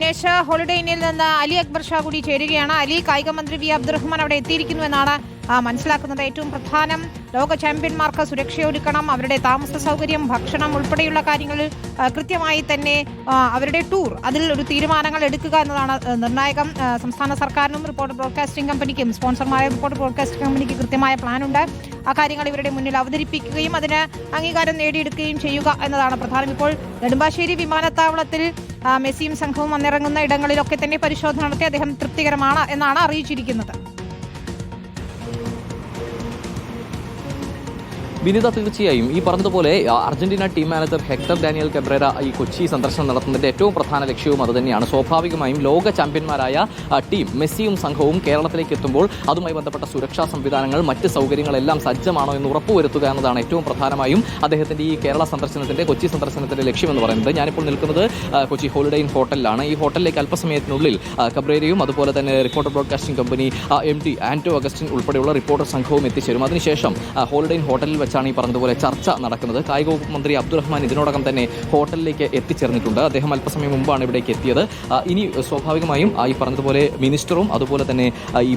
Dinesh holiday ഇന്നിൽ നിന്ന് അലി അക്ബർ ഷാ കൂടി ചേരുകയാണ്. അലി കായിക മന്ത്രി വി അബ്ദുറഹ്മാൻ അവിടെ എത്തിയിരിക്കുന്നു എന്നാണ് ആ, മനസ്സിലാക്കുന്നത്. ഏറ്റവും പ്രധാനം ലോക ചാമ്പ്യന്മാർക്ക് സുരക്ഷയൊരുക്കണം അവരുടെ താമസ സൗകര്യം ഭക്ഷണം ഉൾപ്പെടെയുള്ള കാര്യങ്ങളിൽ കൃത്യമായി തന്നെ അവരുടെ ടൂർ അതിൽ ഒരു തീരുമാനങ്ങൾ എടുക്കുക എന്നതാണ് നിർണായകം. സംസ്ഥാന സർക്കാരിനും റിപ്പോർട്ട് ബ്രോഡ്കാസ്റ്റിംഗ് കമ്പനിക്കും സ്പോൺസർമാരായ റിപ്പോർട്ട് ബ്രോഡ്കാസ്റ്റിംഗ് കമ്പനിക്ക് കൃത്യമായ പ്ലാനുണ്ട്. ആ കാര്യങ്ങൾ ഇവരുടെ മുന്നിൽ അവതരിപ്പിക്കുകയും അതിന് അംഗീകാരം നേടിയെടുക്കുകയും ചെയ്യുക എന്നതാണ് പ്രധാനം. ഇപ്പോൾ നെടുമ്പാശ്ശേരി വിമാനത്താവളത്തിൽ മെസ്സിയും സംഘവും വന്നിറങ്ങുന്ന ഇടങ്ങളിലൊക്കെ തന്നെ പരിശോധന നടത്തി അദ്ദേഹം തൃപ്തികരമാണ് എന്നാണ് അറിയിച്ചിരിക്കുന്നത്. വിനിത തീർച്ചയായും ഈ പറഞ്ഞതുപോലെ Argentina team manager Hector Daniel Cabrera ഈ കൊച്ചി സന്ദർശനം നടത്തുന്നതിന്റെ ഏറ്റവും പ്രധാന ലക്ഷ്യവും അത് തന്നെയാണ്. സ്വാഭാവികമായും ലോക ചാമ്പ്യന്മാരായ ടീം മെസ്സിയും സംഘവും കേരളത്തിലേക്ക് എത്തുമ്പോൾ അതുമായി ബന്ധപ്പെട്ട സുരക്ഷാ സംവിധാനങ്ങൾ മറ്റ് സൗകര്യങ്ങളെല്ലാം സജ്ജമാണോ എന്ന് ഉറപ്പുവരുത്തുക എന്നതാണ് ഏറ്റവും പ്രധാനമായും അദ്ദേഹത്തിന്റെ ഈ കേരള സന്ദർശനത്തിന്റെ കൊച്ചി സന്ദർശനത്തിന്റെ ലക്ഷ്യമെന്ന് പറയുന്നത്. ഞാനിപ്പോൾ നിൽക്കുന്നത് കൊച്ചി ഹോളിഡേ ഇൻ ഹോട്ടലിലാണ്. ഈ ഹോട്ടലിലേക്ക് അല്പസമയത്തിനുള്ളിൽ കബ്രേരയും അതുപോലെ തന്നെ reporter broadcasting company M D Anto Augustine ഉൾപ്പെടെയുള്ള റിപ്പോർട്ടർ സംഘവും എത്തിച്ചേരും. അതിനുശേഷം ഹോളിഡേ ഇൻ ഹോട്ടലിൽ വെച്ചാണ് ഈ പറഞ്ഞതുപോലെ ചർച്ച നടക്കുന്നത്. കായിക വകുപ്പ് മന്ത്രി അബ്ദുറഹ്മാൻ ഇതിനോടകം തന്നെ ഹോട്ടലിലേക്ക് എത്തിച്ചേർന്നിട്ടുണ്ട്. അദ്ദേഹം അല്പസമയം മുമ്പാണ് ഇവിടേക്ക് എത്തിയത്. ഇനി സ്വാഭാവികമായും ഈ പറഞ്ഞതുപോലെ മിനിസ്റ്ററും അതുപോലെ തന്നെ ഈ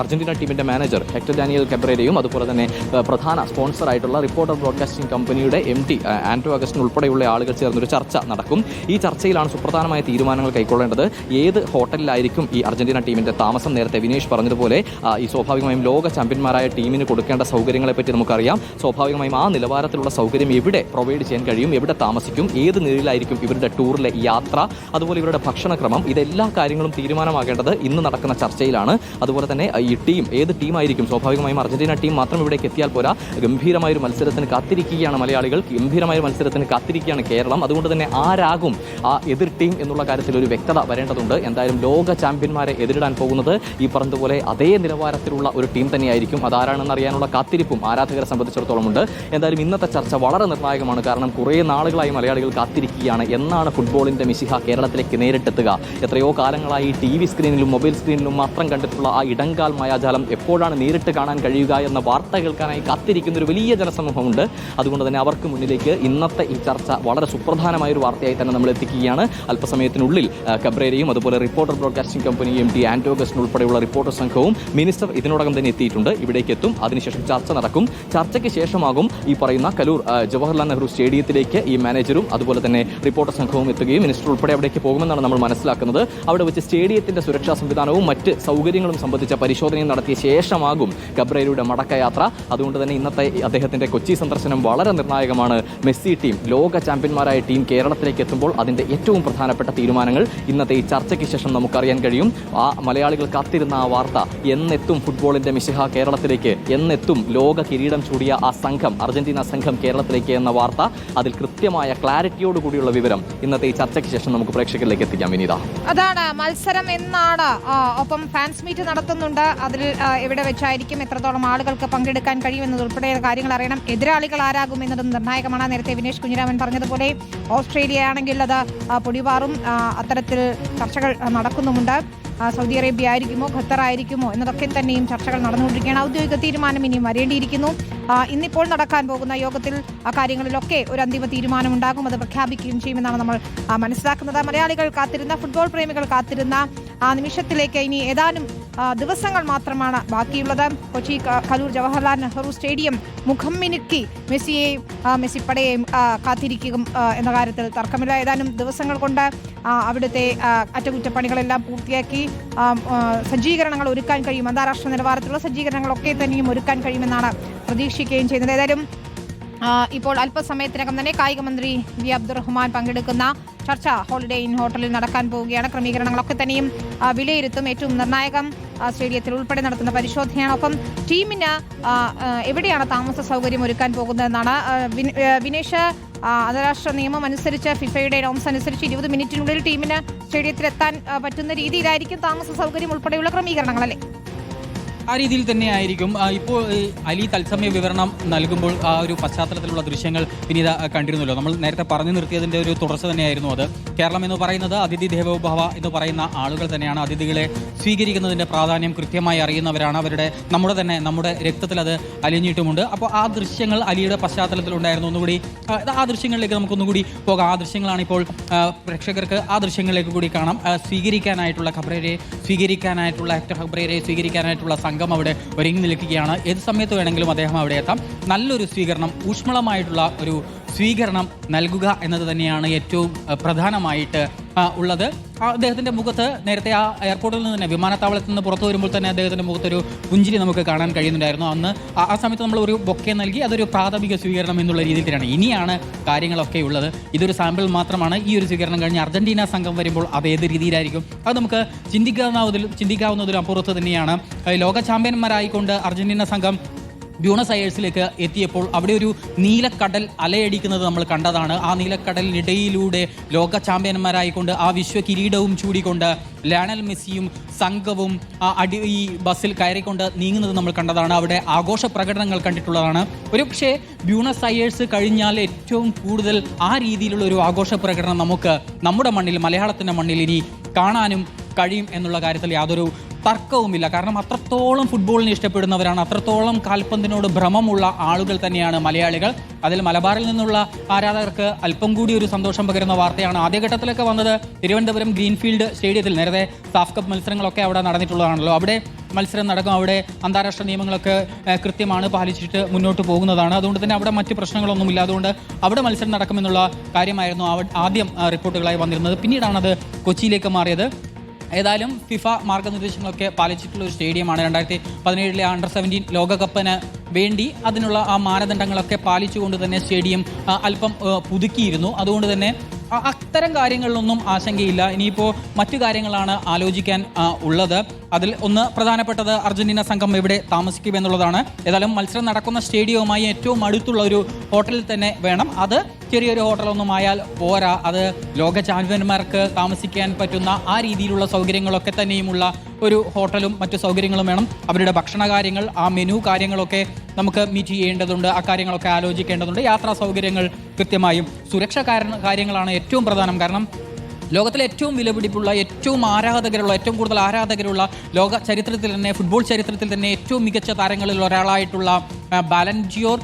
അർജന്റീന ടീമിന്റെ മാനേജർ ഹെക്ടർ ഡാനിയൽ കബ്രേരയും അതുപോലെ തന്നെ പ്രധാന സ്പോൺസർ ആയിട്ടുള്ള റിപ്പോർട്ടർ ബ്രോഡ്കാസ്റ്റിംഗ് കമ്പനിയുടെ എം ടി ആൻഡ്രോ അഗസ്റ്റിൻ ഉൾപ്പെടെയുള്ള ആളുകൾ ചേർന്നൊരു ചർച്ച നടക്കും. ഈ ചർച്ചയിലാണ് സുപ്രധാനമായ തീരുമാനങ്ങൾ കൈക്കൊള്ളേണ്ടത്. ഏത് ഹോട്ടലിലായിരിക്കും ഈ അർജന്റീന ടീമിന്റെ താമസം? നേരത്തെ വിനേഷ് പറഞ്ഞതുപോലെ ഈ സ്വാഭാവികമായും ലോക ചാമ്പ്യന്മാരായ ടീമിന് കൊടുക്കേണ്ട സൗകര്യങ്ങളെ പറ്റി നമുക്കറിയാം. സ്വാഭാവികമായും ആ നിലവാരത്തിലുള്ള സൗകര്യം എവിടെ പ്രൊവൈഡ് ചെയ്യാൻ കഴിയും എവിടെ താമസിക്കും ഏത് നിലയിലായിരിക്കും ഇവരുടെ ടൂറിലെ യാത്ര അതുപോലെ ഇവരുടെ ഭക്ഷണക്രമം ഇതെല്ലാ കാര്യങ്ങളും തീരുമാനമാകേണ്ടത് ഇന്ന് നടക്കുന്ന ചർച്ചയിലാണ്. അതുപോലെ തന്നെ ഈ ടീം ഏത് ടീമായിരിക്കും? സ്വാഭാവികമായും അർജന്റീന ടീം മാത്രം ഇവിടേക്ക് എത്തിയാൽ പോരാ. ഗംഭീരമായ ഒരു മത്സരത്തിന് കാത്തിരിക്കുകയാണ് മലയാളികൾ. ഗംഭീരമായ ഒരു മത്സരത്തിന് കാത്തിരിക്കുകയാണ് കേരളം. അതുകൊണ്ട് തന്നെ ആരാകും ആ എതിർ ടീം എന്നുള്ള കാര്യത്തിൽ ഒരു വ്യക്തത വരേണ്ടതുണ്ട്. എന്തായാലും ലോക ചാമ്പ്യന്മാരെ എതിരിടാൻ പോകുന്നത് ഈ പറഞ്ഞതുപോലെ അതേ നിലവാരത്തിലുള്ള ഒരു ടീം തന്നെയായിരിക്കും. അതാരാണെന്ന് അറിയാനുള്ള കാത്തിരിപ്പും ആരാധകരെ സംബന്ധിച്ചിടത്തോളം ഉണ്ട്. എന്തായാലും ഇന്നത്തെ ചർച്ച വളരെ നിർണായകമാണ്. കാരണം കുറേ നാളുകളായി മലയാളികൾ കാത്തിരിക്കുകയാണ്. എന്നാണ് ഫുട്ബോളിന്റെ മിശിഹ കേരളത്തിലേക്ക് നേരിട്ടെത്തുക. എത്രയോ കാലങ്ങളായി ടി വി സ്ക്രീനിലും മൊബൈൽ സ്ക്രീനിലും മാത്രം കണ്ടിട്ടുള്ള ആ ഇടങ്കാൽ മായാജാലം എപ്പോഴാണ് നേരിട്ട് കാണാൻ കഴിയുക എന്ന വാർത്ത കേൾക്കാനായി കാത്തിരിക്കുന്ന ഒരു വലിയ ജനസമൂഹമുണ്ട്. അതുകൊണ്ട് തന്നെ അവർക്ക് മുന്നിലേക്ക് ഇന്നത്തെ ഈ ചർച്ച വളരെ സുപ്രധാനമായ ഒരു വാർത്തയായി തന്നെ നമ്മൾ എത്തിക്കുകയാണ്. അല്പസമയത്തിനുള്ളിൽ കബ്രേരയും അതുപോലെ reporter broadcasting company M T Anto Augustine ഉൾപ്പെടെയുള്ള റിപ്പോർട്ടർ സംഘവും മിനിസ്റ്റർ ഇതിനോടകം തന്നെ എത്തിയിട്ടുണ്ട്. ഇവിടേക്ക് എത്തും അതിനുശേഷം ചർച്ച നടക്കും. ചർച്ചയ്ക്ക് ശേഷമാകും ഈ പറയുന്ന കലൂർ ജവഹർലാൽ നെഹ്റു സ്റ്റേഡിയത്തിലേക്ക് ഈ മാനേജറും അതുപോലെ തന്നെ റിപ്പോർട്ടർ സംഘവും എത്തുകയും മിനിസ്റ്റർ ഉൾപ്പെടെ അവിടേക്ക് പോകുമെന്നാണ് നമ്മൾ മനസ്സിലാക്കുന്നത്. അവിടെ വെച്ച് സ്റ്റേഡിയത്തിന്റെ സുരക്ഷാ സംവിധാനവും മറ്റ് സൗകര്യങ്ങളും സംബന്ധിച്ച പരിശോധനയും നടത്തിയ ശേഷമാകും കബ്രേരയുടെ മടക്കയാത്ര. അതുകൊണ്ട് തന്നെ ഇന്നത്തെ അദ്ദേഹത്തിന്റെ കൊച്ചി സന്ദർശനം വളരെ നിർണായകമാണ്. മെസ്സി ടീം ലോക ചാമ്പ്യന്മാരായ ടീം കേരളത്തിലേക്ക് എത്തുമ്പോൾ അതിന്റെ ഏറ്റവും പ്രധാനപ്പെട്ട തീരുമാനങ്ങൾ ഇന്നത്തെ ഈ ചർച്ചയ്ക്ക് ശേഷം നമുക്കറിയാൻ കഴിയും. ആ മലയാളികൾ കാത്തിരുന്ന ആ വാർത്ത എന്നെത്തും ഫുട്ബോളിന്റെ മിശിഹ കേരളത്തിലേക്ക് എന്നെത്തും ലോക കിരീടം ചൂടിയ ആ സംഘം അർജന്റീന സംഘം കേരളത്തിലേക്ക് എന്ന വാർത്ത. അതിൽ കൃത്യമായ ക്ലാരിറ്റിയോട് കൂടിയുള്ള വിവരം ഇന്നത്തെ ഈ ചർച്ചയ്ക്ക് ശേഷം നമുക്ക് പ്രേക്ഷകരിലേക്ക് എത്തിക്കാം. വിനീത. അതാണ് മത്സരം എന്നാണ് ഒപ്പം ഫാൻസ് മീറ്റ് നടത്തുന്നുണ്ട്. അതിൽ എവിടെ വെച്ചായിരിക്കും എത്രത്തോളം ആളുകൾക്ക് പങ്കെടുക്കാൻ കഴിയുമെന്നത് ഉൾപ്പെടെ കാര്യങ്ങൾ അറിയണം. എതിരാളികൾ ആരാകും എന്നതും നിർണായകമാണ്. നേരത്തെ വിനേഷ് കുഞ്ഞിരാമൻ പറഞ്ഞതുപോലെ ഓസ്ട്രേലിയ ആണെങ്കിൽ അത് പൊടിവാറും അത്തരത്തിൽ ചർച്ചകൾ നടക്കുന്നുമുണ്ട്. സൗദി അറേബ്യ ആയിരിക്കുമോ ഖത്തർ ആയിരിക്കുമോ എന്നതൊക്കെ തന്നെയും ചർച്ചകൾ നടന്നുകൊണ്ടിരിക്കുകയാണ്. ഔദ്യോഗിക തീരുമാനം ഇനിയും വരേണ്ടിയിരിക്കുന്നു. ഇന്നിപ്പോൾ നടക്കാൻ പോകുന്ന യോഗത്തിൽ ആ കാര്യങ്ങളിലൊക്കെ ഒരു അന്തിമ തീരുമാനം ഉണ്ടാകും അത് പ്രഖ്യാപിക്കുകയും ചെയ്യുമെന്നാണ് നമ്മൾ മനസ്സിലാക്കുന്നത്. മലയാളികൾ കാത്തിരുന്ന ഫുട്ബോൾ പ്രേമികൾ കാത്തിരുന്ന ആ നിമിഷത്തിലേക്ക് ഇനി ഏതാനും ദിവസങ്ങൾ മാത്രമാണ് ബാക്കിയുള്ളത്. കൊച്ചി കലൂർ ജവഹർലാൽ നെഹ്റു സ്റ്റേഡിയം മുഖം മിനുക്കി മെസ്സിയെയും മെസ്സിപ്പടയെയും മെസ്സി പടയെയും കാത്തിരിക്കും എന്ന കാര്യത്തിൽ തർക്കമില്ല. ഏതാനും ദിവസങ്ങൾ കൊണ്ട് അവിടുത്തെ അറ്റകുറ്റപ്പണികളെല്ലാം പൂർത്തിയാക്കി സജ്ജീകരണങ്ങൾ ഒരുക്കാൻ കഴിയും. അന്താരാഷ്ട്ര നിലവാരത്തിലുള്ള സജ്ജീകരണങ്ങളൊക്കെ തന്നെയും ഒരുക്കാൻ കഴിയുമെന്നാണ് പ്രതീക്ഷിക്കുകയും ചെയ്യുന്നത്. ഏതായാലും ഇപ്പോൾ അല്പസമയത്തിനകം തന്നെ കായിക മന്ത്രി വി. അബ്ദുറഹ്മാൻ പങ്കെടുക്കുന്ന ചർച്ച ഹോളിഡേ ഇൻ ഹോട്ടലിൽ നടക്കാൻ പോവുകയാണ്. ക്രമീകരണങ്ങളൊക്കെ തന്നെയും വിലയിരുത്തും. ഏറ്റവും നിർണായകം സ്റ്റേഡിയത്തിൽ ഉൾപ്പെടെ നടത്തുന്ന പരിശോധനയാണ്. ഒപ്പം ടീമിന് എവിടെയാണ് താമസ സൗകര്യം ഒരുക്കാൻ പോകുന്നതെന്നാണ് വിനേഷ് അന്താരാഷ്ട്ര നിയമം അനുസരിച്ച് ഫിഫയുടെ നോംസ് അനുസരിച്ച് ഇരുപത് മിനിറ്റിനുള്ളിൽ ടീമിന് സ്റ്റേഡിയത്തിൽ എത്താൻ പറ്റുന്ന രീതിയിലായിരിക്കും താമസ സൗകര്യം ഉൾപ്പെടെയുള്ള ക്രമീകരണങ്ങൾ അല്ലേ ആ രീതിയിൽ തന്നെയായിരിക്കും. ആയിരിക്കും ഇപ്പോൾ അലി തത്സമയ വിവരണം നൽകുമ്പോൾ ആ ഒരു പശ്ചാത്തലത്തിലുള്ള ദൃശ്യങ്ങൾ വിനീത കണ്ടിരുന്നല്ലോ. നമ്മൾ നേരത്തെ പറഞ്ഞു നിർത്തിയതിന്റെ ഒരു തുടർച്ച തന്നെയായിരുന്നു അത്. കേരളം എന്ന് പറയുന്നത് അതിഥി ദേവോഭവ എന്ന് പറയുന്ന ആളുകൾ തന്നെയാണ്. അതിഥികളെ സ്വീകരിക്കുന്നതിന്റെ പ്രാധാന്യം കൃത്യമായി അറിയുന്നവരാണ് അവരുടെ നമ്മുടെ തന്നെ നമ്മുടെ രക്തത്തിൽ അത് അലിഞ്ഞിട്ടുമുണ്ട്. അപ്പോൾ ആ ദൃശ്യങ്ങൾ അലിയുടെ പശ്ചാത്തലത്തിലുണ്ടായിരുന്നു ഒന്നുകൂടി ആ, ആ ദൃശ്യങ്ങളിലേക്ക് നമുക്കൊന്നുകൂടി പോകാം. ആ ദൃശ്യങ്ങളാണ് ഇപ്പോൾ പ്രേക്ഷകർക്ക് ആ ദൃശ്യങ്ങളിലേക്ക് കൂടി കാണാം. സ്വീകരിക്കാനായിട്ടുള്ള ഖബ്രേരെ സ്വീകരിക്കാനായിട്ടുള്ള ആക്ടർ ഖബ്രേരെ സ്വീകരിക്കാനായിട്ടുള്ള സംഘം അവിടെ ഒരുങ്ങി നിൽക്കുകയാണ്. ഏത് സമയത്ത് വേണമെങ്കിലും അദ്ദേഹം അവിടെ എത്താം. നല്ലൊരു സ്വീകരണം ഊഷ്മളമായിട്ടുള്ള ഒരു സ്വീകരണം നൽകുക എന്നത് തന്നെയാണ് ഏറ്റവും പ്രധാനമായിട്ട് ഉള്ളത്. അദ്ദേഹത്തിന്റെ മുഖത്ത് നേരത്തെ ആ എയർപോർട്ടിൽ നിന്ന് തന്നെ വിമാനത്താവളത്തിൽ നിന്ന് പുറത്തു വരുമ്പോൾ തന്നെ അദ്ദേഹത്തിന്റെ മുഖത്തൊരു പുഞ്ചിരി നമുക്ക് കാണാൻ കഴിയുന്നുണ്ടായിരുന്നു. അന്ന് ആ സമയത്ത് നമ്മൾ ഒരു ബൊക്കെ നൽകി അതൊരു പ്രാഥമിക സ്വീകരണം എന്നുള്ള രീതിയിൽ തന്നെയാണ്. ഇനിയാണ് കാര്യങ്ങളൊക്കെ ഉള്ളത്. ഇതൊരു സാമ്പിൾ മാത്രമാണ്. ഈ ഒരു സ്വീകരണം കഴിഞ്ഞ് അർജന്റീന സംഘം വരുമ്പോൾ അത് ഏത് രീതിയിലായിരിക്കും? അത് നമുക്ക് ചിന്തിക്കാവുന്നതിലും ചിന്തിക്കാവുന്നതിലും അപ്പുറത്ത് തന്നെയാണ്. ലോക ചാമ്പ്യന്മാരായിക്കൊണ്ട് അർജന്റീന സംഘം ബ്യൂണസ് അയേഴ്സിലേക്ക് എത്തിയപ്പോൾ അവിടെ ഒരു നീലക്കടൽ അലയടിക്കുന്നത് നമ്മൾ കണ്ടതാണ്. ആ നീലക്കടലിനിടയിലൂടെ ലോക ചാമ്പ്യന്മാരായിക്കൊണ്ട് ആ വിശ്വ കിരീടവും ചൂടിക്കൊണ്ട് ലയണൽ മെസ്സിയും സംഘവും ആ അടി ഈ ബസ്സിൽ കയറിക്കൊണ്ട് നീങ്ങുന്നത് നമ്മൾ കണ്ടതാണ്. അവിടെ ആഘോഷ പ്രകടനങ്ങൾ കണ്ടിട്ടുള്ളതാണ്. ഒരു പക്ഷേ ബ്യൂണസ് അയേഴ്സ് കഴിഞ്ഞാൽ ഏറ്റവും കൂടുതൽ ആ രീതിയിലുള്ള ഒരു ആഘോഷ പ്രകടനം നമുക്ക് നമ്മുടെ മണ്ണിൽ മലയാളത്തിന്റെ മണ്ണിൽ ഇനി കാണാനും കഴിയും എന്നുള്ള കാര്യത്തിൽ യാതൊരു തർക്കവുമില്ല. കാരണം അത്രത്തോളം ഫുട്ബോളിനെ ഇഷ്ടപ്പെടുന്നവരാണ്. അത്രത്തോളം കാൽപന്തിനോട് ഭ്രമമുള്ള ആളുകൾ തന്നെയാണ് മലയാളികൾ. അതിൽ മലബാറിൽ നിന്നുള്ള ആരാധകർക്ക് അല്പം കൂടി ഒരു സന്തോഷം പകരുന്ന വാർത്തയാണ് ആദ്യഘട്ടത്തിലൊക്കെ വന്നത് തിരുവനന്തപുരം ഗ്രീൻഫീൽഡ് സ്റ്റേഡിയത്തിൽ. നേരത്തെ സാഫ് കപ്പ് മത്സരങ്ങളൊക്കെ അവിടെ നടന്നിട്ടുള്ളതാണല്ലോ. അവിടെ മത്സരം നടക്കും. അവിടെ അന്താരാഷ്ട്ര നിയമങ്ങളൊക്കെ കൃത്യമാണ് പാലിച്ചിട്ട് മുന്നോട്ട് പോകുന്നതാണ്. അതുകൊണ്ട് തന്നെ അവിടെ മറ്റ് പ്രശ്നങ്ങളൊന്നുമില്ല. അതുകൊണ്ട് അവിടെ മത്സരം നടക്കുമെന്നുള്ള കാര്യമായിരുന്നു ആദ്യം റിപ്പോർട്ടുകളായി വന്നിരുന്നത്. പിന്നീടാണത് കൊച്ചിയിലേക്ക് മാറിയത്. ഏതായാലും ഫിഫ മാർഗനിർദ്ദേശങ്ങളൊക്കെ പാലിച്ചിട്ടുള്ള ഒരു സ്റ്റേഡിയമാണ് രണ്ടായിരത്തി പതിനേഴിലെ അണ്ടർ സെവന്റീൻ ലോകകപ്പിന് വേണ്ടി അതിനുള്ള ആ മാനദണ്ഡങ്ങളൊക്കെ പാലിച്ചുകൊണ്ട് തന്നെ സ്റ്റേഡിയം അല്പം പുതുക്കിയിരുന്നു. അതുകൊണ്ട് തന്നെ അത്തരം കാര്യങ്ങളിലൊന്നും ആശങ്കയില്ല. ഇനിയിപ്പോൾ മറ്റു കാര്യങ്ങളാണ് ആലോചിക്കാൻ ഉള്ളത്. അതിൽ ഒന്ന് പ്രധാനപ്പെട്ടത് അർജന്റീന സംഘം എവിടെ താമസിക്കും എന്നുള്ളതാണ്. ഏതായാലും മത്സരം നടക്കുന്ന സ്റ്റേഡിയവുമായി ഏറ്റവും അടുത്തുള്ള ഒരു ഹോട്ടലിൽ തന്നെ വേണം. അത് ചെറിയൊരു ഹോട്ടലൊന്നും ആയാൽ പോരാ. അത് ലോക ചാമ്പ്യന്മാർക്ക് താമസിക്കാൻ പറ്റുന്ന ആ രീതിയിലുള്ള സൗകര്യങ്ങളൊക്കെ തന്നെയുമുള്ള ഒരു ഹോട്ടലും മറ്റു സൗകര്യങ്ങളും വേണം. അവരുടെ ഭക്ഷണ കാര്യങ്ങൾ ആ മെനു കാര്യങ്ങളൊക്കെ നമുക്ക് മീറ്റ് ചെയ്യേണ്ടതുണ്ട്. ആ കാര്യങ്ങളൊക്കെ ആലോചിക്കേണ്ടതുണ്ട്. യാത്രാ സൗകര്യങ്ങൾ കൃത്യമായും സുരക്ഷ കാര്യങ്ങളാണ് ഏറ്റവും പ്രധാനം. കാരണം ലോകത്തിലെ ഏറ്റവും വിലപിടിപ്പുള്ള ഏറ്റവും ആരാധകരുള്ള ഏറ്റവും കൂടുതൽ ആരാധകരുള്ള ലോക ചരിത്രത്തിൽ തന്നെ ഫുട്ബോൾ ചരിത്രത്തിൽ തന്നെ ഏറ്റവും മികച്ച താരങ്ങളിൽ ഒരാളായിട്ടുള്ള ബാലൻജിയോർ.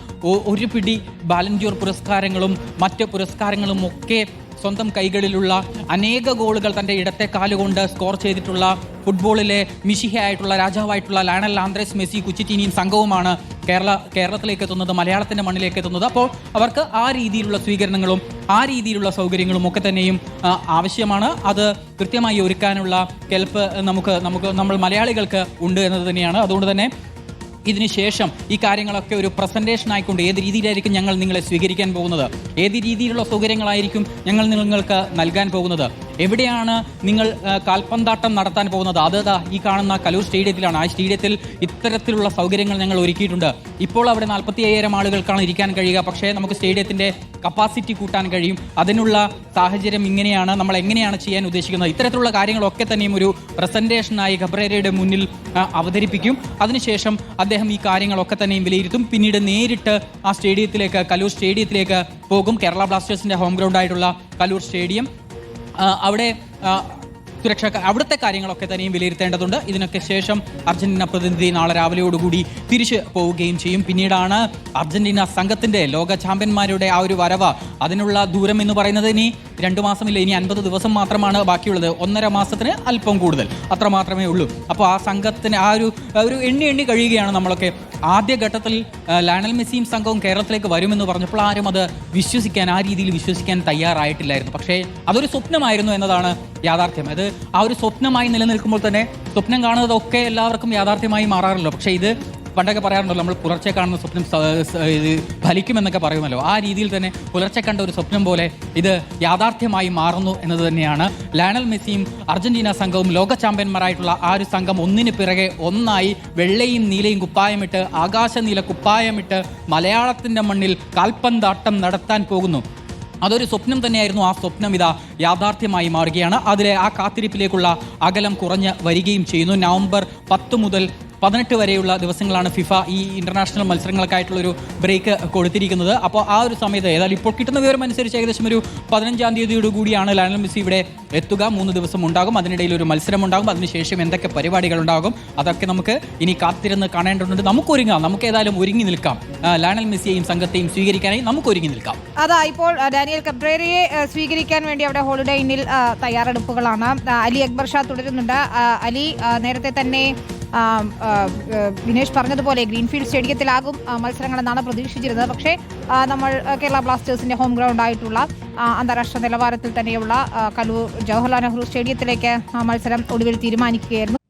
ഒരു പിടി ബാലൻജിയോർ പുരസ്കാരങ്ങളും മറ്റ് പുരസ്കാരങ്ങളും ഒക്കെ സ്വന്തം കൈകളിലുള്ള അനേക ഗോളുകൾ തന്റെ ഇടത്തെ കാലുകൊണ്ട് സ്കോർ ചെയ്തിട്ടുള്ള ഫുട്ബോളിലെ മിഷിഹയായിട്ടുള്ള രാജാവായിട്ടുള്ള ലാണൽ ആന്ത്രേസ് മെസ്സി കുച്ചിറ്റീനിയും സംഘവുമാണ് കേരള കേരളത്തിലേക്ക് എത്തുന്നത് മലയാളത്തിന്റെ മണ്ണിലേക്ക് എത്തുന്നത്. അപ്പോൾ അവർക്ക് ആ രീതിയിലുള്ള സ്വീകരണങ്ങളും ആ രീതിയിലുള്ള സൗകര്യങ്ങളും ഒക്കെ തന്നെയും ആവശ്യമാണ്. അത് കൃത്യമായി ഒരുക്കാനുള്ള കെൽപ്പ് നമുക്ക് നമുക്ക് നമ്മൾ മലയാളികൾക്ക് ഉണ്ട് എന്നത് തന്നെയാണ്. അതുകൊണ്ട് തന്നെ ഇതിന് ശേഷം ഈ കാര്യങ്ങളൊക്കെ ഒരു പ്രസന്റേഷൻ ആയിക്കൊണ്ട് ഏത് രീതിയിലായിരിക്കും ഞങ്ങൾ നിങ്ങളെ സ്വീകരിക്കാൻ പോകുന്നത്? ഏത് രീതിയിലുള്ള സൗകര്യങ്ങളായിരിക്കും ഞങ്ങൾ നിങ്ങൾക്ക് നൽകാൻ പോകുന്നത്? എവിടെയാണ് നിങ്ങൾ കാൽപന്താട്ടം നടത്താൻ പോകുന്നത്? അത് ഈ കാണുന്ന കലൂർ സ്റ്റേഡിയത്തിലാണ്. ആ സ്റ്റേഡിയത്തിൽ ഇത്തരത്തിലുള്ള സൗകര്യങ്ങൾ ഞങ്ങൾ ഒരുക്കിയിട്ടുണ്ട്. ഇപ്പോൾ അവിടെ നാൽപ്പത്തി അയ്യായിരം ആളുകൾക്കാണ് ഇരിക്കാൻ കഴിയുക. പക്ഷേ നമുക്ക് സ്റ്റേഡിയത്തിന്റെ കപ്പാസിറ്റി കൂട്ടാൻ കഴിയും. അതിനുള്ള സാഹചര്യം ഇങ്ങനെയാണ്. നമ്മൾ എങ്ങനെയാണ് ചെയ്യാൻ ഉദ്ദേശിക്കുന്നത്? ഇത്തരത്തിലുള്ള കാര്യങ്ങളൊക്കെ തന്നെയും ഒരു പ്രസന്റേഷനായി ഖബ്രേരയുടെ മുന്നിൽ അവതരിപ്പിക്കും. അതിനുശേഷം അദ്ദേഹം ഈ കാര്യങ്ങളൊക്കെ തന്നെയും വിലയിരുത്തും. പിന്നീട് നേരിട്ട് ആ സ്റ്റേഡിയത്തിലേക്ക് കലൂർ സ്റ്റേഡിയത്തിലേക്ക് പോകും. കേരള ബ്ലാസ്റ്റേഴ്സിന്റെ ഹോം ഗ്രൗണ്ട് ആയിട്ടുള്ള കലൂർ സ്റ്റേഡിയം. അവിടെ സുരക്ഷ അവിടുത്തെ കാര്യങ്ങളൊക്കെ തന്നെയും വിലയിരുത്തേണ്ടതുണ്ട്. ഇതിനൊക്കെ ശേഷം അർജന്റീന പ്രതിനിധി നാളെ രാവിലെയോടുകൂടി തിരിച്ച് പോവുകയും ചെയ്യും. പിന്നീടാണ് അർജന്റീന സംഘത്തിന്റെ ലോക ചാമ്പ്യന്മാരുടെ ആ ഒരു വരവ്. അതിനുള്ള ദൂരം എന്ന് പറയുന്നത് ഇനി രണ്ടു മാസമില്ല ഇനി അൻപത് ദിവസം മാത്രമാണ് ബാക്കിയുള്ളത്. ഒന്നര മാസത്തിന് അല്പം കൂടുതൽ. അത്ര മാത്രമേ ഉള്ളൂ. അപ്പോൾ ആ സംഘത്തിന് ആ ഒരു ഒരു എണ്ണി എണ്ണി കഴിയുകയാണ് നമ്മളൊക്കെ ആദ്യഘട്ടത്തിൽ ഘട്ടത്തിൽ ലയണൽ മെസ്സിയും സംഘവും കേരളത്തിലേക്ക് വരുമെന്ന് പറഞ്ഞപ്പോൾ ആരും അത് വിശ്വസിക്കാൻ ആ രീതിയിൽ വിശ്വസിക്കാൻ തയ്യാറായിട്ടില്ലായിരുന്നു. പക്ഷേ അതൊരു സ്വപ്നമായിരുന്നു എന്നതാണ് യാഥാർത്ഥ്യം. അത് ആ ഒരു സ്വപ്നമായി നിലനിൽക്കുമ്പോൾ തന്നെ സ്വപ്നം കാണുന്നതൊക്കെ എല്ലാവർക്കും യാഥാർത്ഥ്യമായി മാറാറില്ല പക്ഷേ ഇത് പണ്ടൊക്കെ പറയാറുണ്ടല്ലോ നമ്മൾ പുലർച്ചെ കാണുന്ന സ്വപ്നം ഫലിക്കുമെന്നൊക്കെ പറയുമല്ലോ. ആ രീതിയിൽ തന്നെ പുലർച്ചെ കണ്ട ഒരു സ്വപ്നം പോലെ ഇത് യാഥാർത്ഥ്യമായി മാറുന്നു എന്നത് തന്നെയാണ്. ലയണൽ മെസ്സിയും അർജന്റീന സംഘവും ലോക ചാമ്പ്യന്മാരായിട്ടുള്ള ആ ഒരു സംഘം ഒന്നിന് പിറകെ ഒന്നായി വെള്ളയും നീലയും കുപ്പായമിട്ട് ആകാശനീല കുപ്പായമിട്ട് മലയാളത്തിന്റെ മണ്ണിൽ കാൽപ്പന്താട്ടം നടത്താൻ പോകുന്നു. അതൊരു സ്വപ്നം തന്നെയായിരുന്നു. ആ സ്വപ്നം ഇതാ യാഥാർത്ഥ്യമായി മാറുകയാണ്. അതിലെ ആ കാത്തിരിപ്പിലേക്കുള്ള അകലം കുറഞ്ഞ് വരികയും ചെയ്യുന്നു. നവംബർ പത്ത് മുതൽ പതിനെട്ട് വരെയുള്ള ദിവസങ്ങളാണ് ഫിഫ ഈ ഇന്റർനാഷണൽ മത്സരങ്ങൾക്കായിട്ടുള്ളൊരു ബ്രേക്ക് കൊടുത്തിരിക്കുന്നത്. അപ്പോൾ ആ ഒരു സമയത്ത് ഏതായാലും ഇപ്പോൾ കിട്ടുന്ന വിവരം അനുസരിച്ച് ഏകദേശം ഒരു പതിനഞ്ചാം തീയതിയോട് കൂടിയാണ് ലയണൽ മെസ്സി ഇവിടെ എത്തുക. മൂന്ന് ദിവസം ഉണ്ടാകും. അതിനിടയിൽ ഒരു മത്സരം ഉണ്ടാകും അതിനുശേഷം എന്തൊക്കെ പരിപാടികൾ ഉണ്ടാകും അതൊക്കെ നമുക്ക് ഇനി കാത്തിരുന്ന് കാണേണ്ടതുണ്ട്. നമുക്ക് ഒരുങ്ങാം. നമുക്ക് ഏതായാലും ഒരുങ്ങി നിൽക്കാം. ലയണൽ മെസ്സിയെയും സംഘത്തെയും സ്വീകരിക്കാനായി നമുക്ക് ഒരുങ്ങി നിൽക്കാം. അതാ ഇപ്പോൾ ഡാനിയൽ കബ്രേരയെ സ്വീകരിക്കാൻ വേണ്ടി അവിടെ ഹോളിഡേ ഇന്നിൽ തയ്യാറെടുപ്പുകളാണ്. അലി അക്ബർ ഷാ തുടരുന്നുണ്ട്. അലി നേരത്തെ തന്നെ വിനേഷ് പറഞ്ഞതുപോലെ ഗ്രീൻഫീൽഡ് സ്റ്റേഡിയത്തിലാകും മത്സരങ്ങളെന്നാണ് പ്രതീക്ഷിച്ചിരുന്നത്. പക്ഷേ നമ്മൾ കേരള ബ്ലാസ്റ്റേഴ്സിന്റെ ഹോം ഗ്രൗണ്ട് ആയിട്ടുള്ള അന്താരാഷ്ട്ര നിലവാരത്തിൽ തന്നെയുള്ള കലൂർ ജവഹർലാൽ നെഹ്റു സ്റ്റേഡിയത്തിലേക്ക് മത്സരം ഒടുവിൽ തീരുമാനിക്കുകയായിരുന്നു.